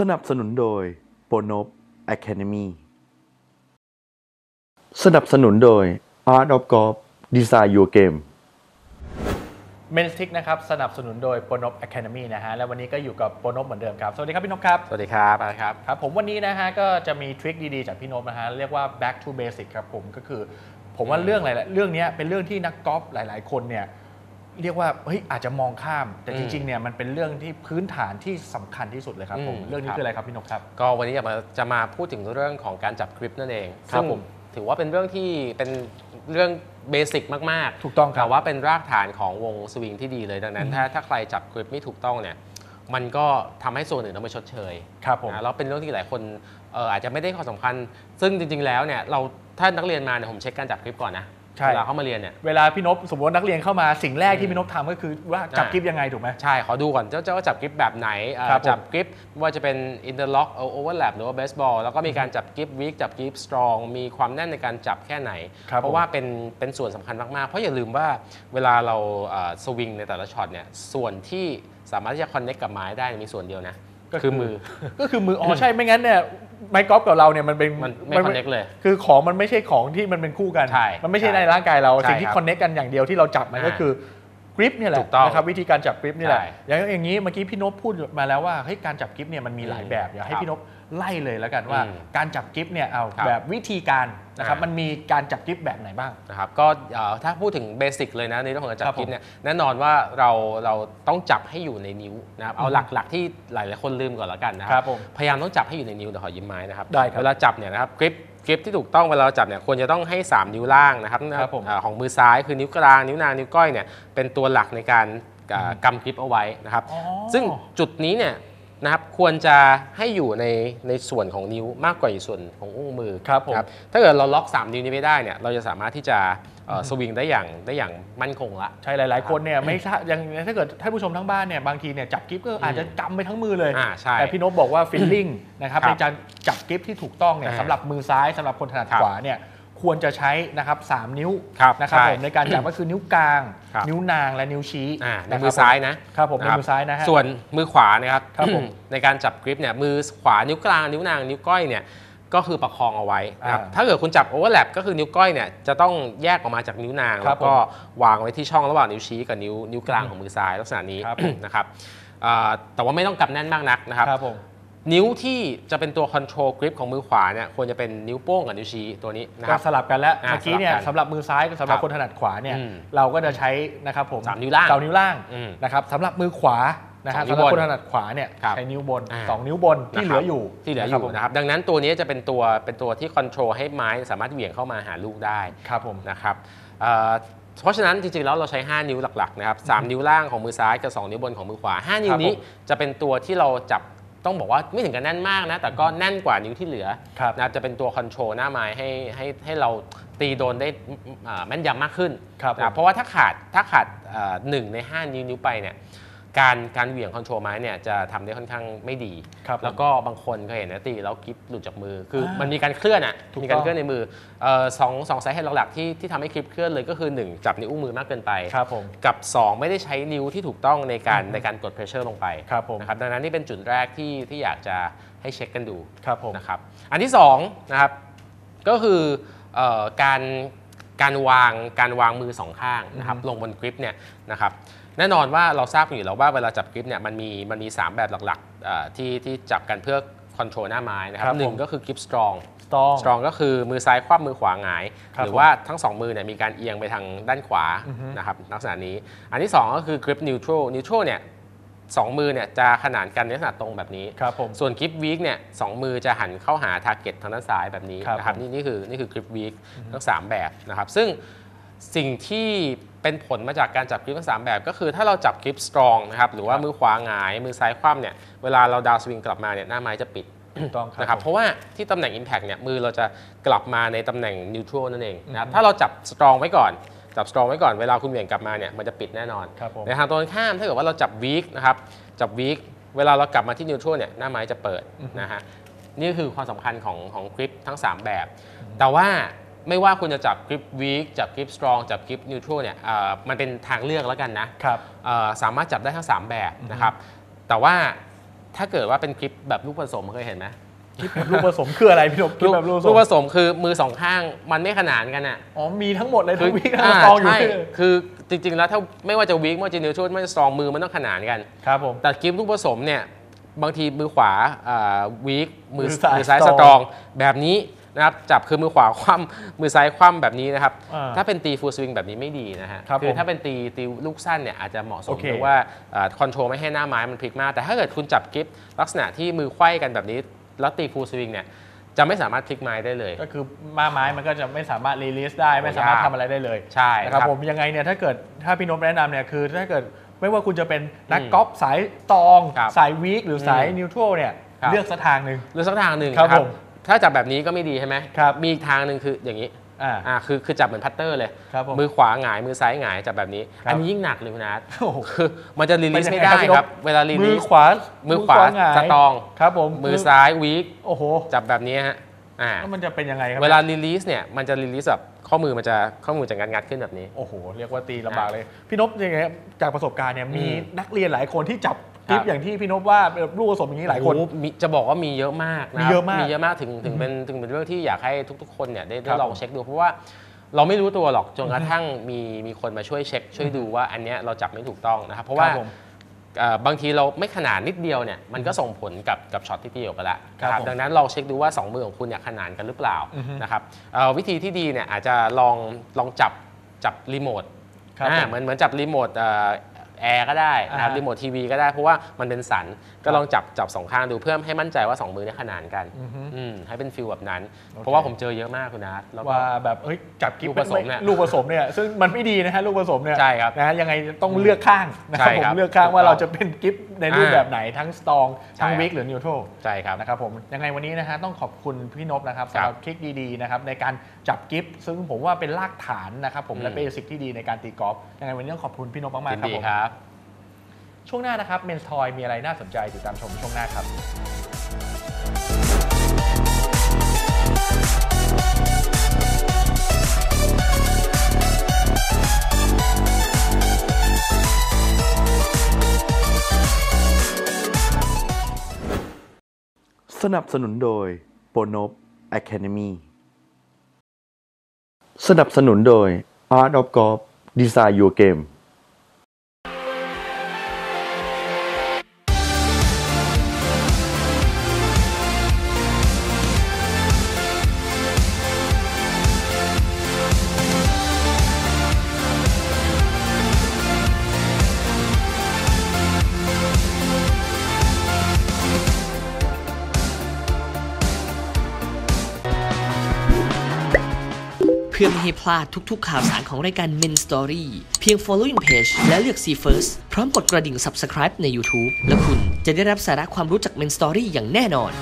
สนับสนุนโดย p o n o p Academy สนับสนุนโดย Art of Golf Design Your Game เมนสทิกนะครับสนับสนุนโดยปนบ Academy นะฮะและวันนี้ก็อยู่กับปนบเหมือนเดิมครับสวัสดีครับพี่นพครับสวัสดีครับอะไรครับครับ ผมวันนี้นะฮะก็จะมีทริคดีๆ จากพี่นพนะฮะเรียกว่า back to basic ครับผมก็คือ ผมว่าเรื่องอะไรเรื่องเนี้ยเป็นเรื่องที่นักกอล์ฟหลาย ๆ คนเนี่ย เรียกว่าเฮ้ยอาจจะมองข้าม แต่จริงๆเนี่ยมันเป็นเรื่องที่พื้นฐานที่สำคัญที่สุดเลยครับผมอืมเรื่องนี้ครับคืออะไรครับพี่นพครับ ก็วันนี้จะมาจะมาพูดถึงเรื่องของการจับกริปนั่นเองครับซึ่งผมถือว่าเป็นเรื่องที่เป็นเรื่องเบสิกมากๆ ถูกต้องครับแต่ว่าเป็นรากฐานของวงสวิงที่ดีเลยดังนั้น ถ้าถ้าใครจับกริปไม่ถูกต้องเนี่ยมันก็ทำให้ส่วนอื่นต้องไปชดเชยครับผมนะแล้วเป็นเรื่องที่หลายคนเอ่ออาจจะไม่ได้ความสำคัญ ซึ่งจริง ๆ แล้วเนี่ยเราถ้านักเรียนมาเนี่ยผมเช็คการจับกริปก่อนนะ ใช่ เวลาเข้ามาเรียนเนี่ย เวลาพี่นพสมมติว่านักเรียนเข้ามาสิ่งแรกที่พี่นพทำก็คือว่าจับอ่ากิฟยังไงถูกไหม ใช่ ขอดูก่อนเจ้าเจ้าว่าจับกริปแบบไหนเอ่อครับผม จับกริปไม่ว่าจะเป็นอินเตอร์ล็อกโอเวอร์แลปหรือว่าเบสบอลแล้วก็มีการจับกริปวิกจับกริปสตรองมีความแน่นในการจับแค่ไหน ครับเพราะว่าเป็นเป็นส่วนสำคัญมาก ๆ เพราะอย่าลืมว่าเวลาเราสวิงในแต่ละช็อตเนี่ยส่วนที่สามารถที่จะคอนเน็กกับไม้ได้มีส่วนเดียวนะก็คือมือ ก็คือมืออ๋อใช่ไม่งั้นเนี่ย ไมค์กอล์ฟกับเราเนี่ยมันเป็นมันไม่คอนเน็กเลย คือของมันไม่ใช่ของที่มันเป็นคู่กันใช่มันไม่ใช่ใช่ในร่างกายเราใช่สิ่งที่ครับคอนเน็กกันอย่างเดียวที่เราจับมันอ่าก็คือกริปเนี่ยแหละถูกต้องนะครับวิธีการจับกริปนี่แหละใช่อย่างอย่างนี้เมื่อกี้พี่นพพูดมาแล้วว่าเฮ้ยการจับกริปเนี่ยมันมีหลายอืมแบบอยากให้ครับพี่นพ ไล่เลยแล้วกันว่าอืมการจับกริปเนี่ยเอาครับแบบวิธีการนะครับอ่ามัมันมีการจับกริปแบบไหนบ้างนะครับก็เอ่อถ้าพูดถึงเบสิกเลยนะในเรื่องของการจัครับบกริปผมเนี่ยแน่นอนว่าเราเราต้องจับให้อยู่ในนิ้วนะครับเอาอืมหลักๆที่หลายๆคนลืมก่อนแล้วกันนะคครัรับผมพยายามต้องจับให้อยู่ในนิ้วเดี๋ยวขอยิ้มไม้นะครับได้ครับเวลาจับเนี่ยนะครับกริปกริปที่ถูกต้องเวลาเราจับเนี่ยควรจะต้องให้ 3 นิ้วล่างนะครับครับผมเอ่อของมือซ้ายคือนิ้วกลางนิ้วนางนิ้วก้อยเนี่ยเป็นตัวหลักในการเอ่อกำกริปเอาไว้นะครับอ๋อซึ่งจุดนี้เนี่ย นะครับควรจะให้อยู่ในในส่วนของนิ้วมากกว่าส่วนของอุ้งมือครับผมถ้าเกิดเราล็อก 3 นิ้วนี้ไม่ได้เนี่ยเราจะสามารถที่จะเอ่อสวิงได้อย่างได้อย่างมั่นคงละใช่หลายๆ คนเนี่ยไม่ทราบอย่างถ้าเกิดท่านผู้ชมทั้งบ้านเนี่ยบางทีเนี่ยจับกริปก็อาจจะกำไปทั้งมือเลยอ่าใช่แต่พี่นพบอกว่าฟิลลิ่งนะครับครับในการจับกริปที่ถูกต้องเนี่ยอ่าสำหรับมือซ้ายสำหรับคนถนัดครับขวาเนี่ย ควรจะใช้นะครับสามนิ้วครับนะครับใช่ผมในการจับก็คือนิ้วกลางครับนิ้วนางและนิ้วชี้อ่าในะครับมือซ้ายนะครับผมในนะครับมือซ้ายนะฮะส่วนมือขวานะครับครับผมในการจับกริปเนี่ยมือขวานิ้วกลางนิ้วนางนิ้วก้อยเนี่ยก็คือประคองเอาไว้นะครับอ่าถ้าเกิดคุณจับโอเวอร์แลปก็คือนิ้วก้อยเนี่ยจะต้องแยกออกมาจากนิ้วนางครัแล้บวก็วางไว้ที่ช่องระหว่างนิ้วชี้กับนิ้วนิ้วกลางของมือซ้ายลักษณะนี้ครับนะครับอ่าแต่ว่าไม่ต้องกำแน่นมากนักนะครับครับผม นิ้วที่จะเป็นตัวคอนโทรลกริปของมือขวาเนี่ยควรจะเป็นนิ้วโป้งกับนิ้วชี้ตัวนี้นะคก็รับ สลับกันแล้วอ่าเมื่อกี้เนี่ยสลับกันสำหรับมือซ้ายกับสำหรับครับคนถนัดขวาเนี่ยอืมเราก็จะใช้นะครับผมสามนิ้วล่างสามนิ้วล่างอืมนะครับสำหรับมือขวานะฮะสองนิ้สำวหรับบนคนถนัดขวาเนี่ยครับใช้นิ้วบนอ่า สองนิ้วบนที่เหลืออยู่ที่เหลืออนะครัยู่บผมนะครับดังนั้นตัวนี้จะเป็นตัวเป็นตัวที่คอนโทรลให้ไม้สามารถเหวี่ยงเข้ามาหาลูกได้ ครับผม นะครับเอ่อเพราะฉะนั้นจริงๆ แล้วเราใช้ 5 นิ้วหลักๆนะครับสามนิ้วล่างของมือซ้ายกับ 2 นิ้วบนของมือขวา 5 นิ้วนี้ผมจะเป็นตัวที่เราจับ ต้องบอกว่าไม่ถึงกับแน่นมากนะ แต่ก็แน่นกว่านิ้วที่เหลือครับนะครับจะเป็นตัวคอนโทรลหน้าไม้ให้ให้ให้เราตีโดนได้อ่าแม่นยำมากขึ้นครับผมนะเพราะว่าถ้าขาดถ้าขาดเอ่อหนึ่งใน 5 นิ้วนิ้วไปเนี่ย การการเหวี่ยงคอนโทรลไม้เนี่ยจะทำได้ค่อนข้างไม่ดีครับผมแล้วก็บางคนเคยเห็นนะตีแล้วกิฟหลุดจากมือ คืออามัมันมีการเคลื่อนอะถูกต้องมีการเคลื่อนในมือเอ่อสองสองสาเหตุหลักๆที่ที่ทำให้คลิปเคลื่อนเลยก็คือ 1 จับนิ้วอุ้งมือมากเกินไปครับผมกับ 2 ไม่ได้ใช้นิ้วที่ถูกต้องในการในการกดเพรสเชอร์ลงไปครับผมนะครับดังนั้นนี่เป็นจุดแรกที่ที่อยากจะให้เช็คกันดูครับผมนะครับอันที่2นะครับก็คือเอ่อการการวางการวางมือสองข้างนะครับอือฮึลงบนกริปเนี่ยนะครับ แน่นอนว่าเราทราบกันอยู่แล้วว่าเวลาจับกริปเนี่ยมันมีมันมี 3 แบบหลักๆเอ่อที่ที่จับกันเพื่อคอนโทรลหน้าไม้นะคครัรับบหนึ่ผงมก็คือกริปสตรองตองสตรองก็คือมือซ้ายคว่ำมือขวาหงายครับหรือว่าทั้งสองมือเนี่ยมีการเอียงไปทางด้านขวาอือฮึนะครับลักษณะนี้ อันที่ 2 ก็คือกริปนิวทรัลนิวทรัลเนี่ยสองมือเนี่ยจะขนานกันในลักษณะตรงแบบนี้ครับผมส่วนกริปวีคเนี่ยสองมือจะหันเข้าหาทาร์เก็ตทางด้านซ้ายแบบนี้ครับนะครับผมนี่นี่คือนี่คือกริปวีคทั้ง 3 แบบนะครับ ซึ่งสิ่งที่ เป็นผลมาจากการจับกริปทั้ง3แบบ ก็คือถ้าเราจับกริปสตรองนะครับหรือว่ามือขวาหงาย มือซ้ายคว่ำเนี่ยเวลาเราดาวสวิงกลับมาเนี่ยหน้าไม้จะปิดถูกต้องครับนะครับเพราะว่าที่ตำแหน่ง Impact เนี่ยมือเราจะกลับมาในตำแหน่ง Neutral นั่นเองนะครับถ้าเราจับสตรองไว้ก่อนจับสตรองไว้ก่อนเวลาคุณเหวี่ยงกลับมาเนี่ยมันจะปิดแน่นอนครับผมในทางตรงกันข้ามถ้าเกิดว่าเราจับ Weak นะครับจับ Weak เวลาเรากลับมาที่ Neutral เนี่ยหน้าไม้จะเปิดนะฮะนี่คือความสำคัญของของกริปทั้ง 3 แบบ แต่ว่า ไม่ว่าคุณจะจับกริป Weak จับกริป Strong จับกริป Neutral เนี่ยเอ่อมันเป็นทางเลือกแล้วกันนะครับเอ่อสามารถจับได้ทั้ง 3 แบบนะครับ แต่ว่าถ้าเกิดว่าเป็นคลิปแบบลูกผสมเคยเห็นไหมคลิปแบบลูกผสมคืออะไรพี่นพคลิปแบบลูกผสลูมกผสมคือมือสองข้างมันไม่ขนานกันอะอ๋อมีทั้งหมดเลยคืทั้งวิกทั้งอ่าตองอยู่ใช่ที่เลยคือจริง ๆ แล้วถ้าไม่ว่าจะวิกไม่ว่าจะนิวทรัลไม่ว่าจะสตรองมือมันต้องขนานกันครับผมแต่คลิปลูกผสมเนี่ยบางทีมือขวาวีคมือมือซ้ายมือซ้าย strong สตรองแบบนี้ นะครับจับคือมือขวาคว่ำมือซ้ายคว่ำแบบนี้นะครับอ่าถ้าเป็นตีฟูลสวิงแบบนี้ไม่ดีนะฮะครับอผมถ้าเป็นตีตีลูกสั้นเนี่ยอาจจะเหมาะสมโอเคเพราะว่าคอนโทรลไม่ให้หน้าไม้มันพลิกมาก แต่ถ้าเกิดคุณจับกิฟลักษณะที่มือไขว้กันแบบนี้ แล้วตีฟูลสวิงเนี่ยจะไม่สามารถพลิกไม้ได้เลย ก็คือมาไม้มันก็จะไม่สามารถรีลิสได้ไม่สามารถยากทำอะไรได้เลยใช่นะครับครับผมยังไงเนี่ยถ้าเกิดถ้าพี่นพแนะนำเนี่ยคือถ้าเกิดไม่ว่าคุณจะเป็นนักอืมกอล์ฟสายตอง ครับสายวีคหรือสายอืมนิวทรัลเนี่ยครับ เลือกสักทางหนึ่ง หรือสักทางหนึ่งครับนะผม ถ้าจับแบบนี้ก็ไม่ดีใช่ไหมครับมีอีกทางหนึ่งคืออย่างนี้อ่า อ่าคือคือจับเหมือนพัตเตอร์เลย ครับผมมือขวาหงายมือซ้ายหงายจับแบบนี้ ครับอันนี้ยิ่งหนักเลยคุณอาร์ตโอ้โหคือมันจะรีลิสเป็นไม่ยังไงได้ครับพี่นพครับเวลารีมืลิอส ขวามือขวาหงายสตรอง ครับผมมือซ้ายวีคโอ้โหจับแบบนี้ฮะอ่าแล้วมันจะเป็นยังไงครัเวลารีลิสเนี่ยมันจะรีลิสแบบข้อมือมันจะข้อมือจะงัดงัดๆขึ้นแบบนี้ โอ้โห เรียกว่าตีลำบากเลย พี่นพยังไงจากประสบการณ์เนี่ยมีอืมนักเรียนหลายคนที่จับ คลิปครับอย่างที่พี่นพว่าแบบลูกผสมอย่างนี้หลายคนโอ้โมีจะบอกว่ามีเยอะมากนะมีเยอะมากมีเยอะมากถึงถึงเป็นถึงเป็นเรื่องที่อยากให้ทุก ๆ คนเนี่ยได้คได้รับลองเช็คดูเพราะว่าเราไม่รู้ตัวหรอกจนกระทั่งมีมีคนมาช่วยเช็ค ช่วยดูว่าอันเนี้ยเราจับไม่ถูกต้องนะครับเพราะว่าครับผมเอ่อบางทีเราไม่ขนาดนิดเดียวเนี่ยมันก็ส่งผลกับกับช็อตที่ตีออกไปแล้วครับนะผมดังนั้นลองเช็คดูว่า 2 มือของคุณเนี่ยขนานกันหรือเปล่าอือฮึนะครับเอ่อวิธีที่ดีเนี่ยอาจจะลองลองจับจับรีโมทครับอ่าผมเหมือนเหมือนจับรีโมทเอ่อ แอร์ก็ได้นะครับอ่ารีโมททีวีก็ได้เพราะว่ามันเป็นสันคก็รับลองจับจับสองข้างดูเพื่อให้มั่นใจว่า 2 มือเนี่ยขนานกันอือฮึอืมให้เป็นฟิลแบบนั้นโอเคเพราะว่าผมเจอเยอะมากคุณนัทแล้วก็ว่าแบบเฮ้ยจับกิ๊บลูกผสมเนี่ยลูกผสมเนี่ยซึ่งมันไม่ดีนะฮะลูกผสมเนี่ยใช่ครับนะฮะยังไงต้องเลือกข้างนะครับใช่ผมครับเลือกข้างว่าถูกต้องเราจะเป็นกิฟในรูปอ่าแบบไหนทั้งสตองใช่ทั้งครับวิกหรือนิวโตรใช่ครับนะครับผมยังไงวันนี้นะฮะต้องขอบคุณพี่นพนะครับครัสำบหรับทริคดีๆนะครับในการจับกิฟซึ่งผมว่าเป็นรากฐานนะครับผมอืมและเบสิกที่ดีในการตีกอล์ฟยังไงวันนี้ต้องขอบคุณพี่นพมากยินๆครับดีผมครับ ช่วงหน้านะครับเมนทอยมีอะไรน่าสนใจติดตามชมช่วงหน้าครับสนับสนุนโดยโปโนบ Academy สนับสนุนโดย Art of Golf Design Your Game พื่อไม่ให้พลาดทุกๆ ข่าวสารของรายการ Men Story เพียง following page และเลือก See First พร้อมกดกระดิ่ง subscribe ใน YouTube และคุณจะได้รับสาระความรู้จาก Men Story อย่างแน่นอน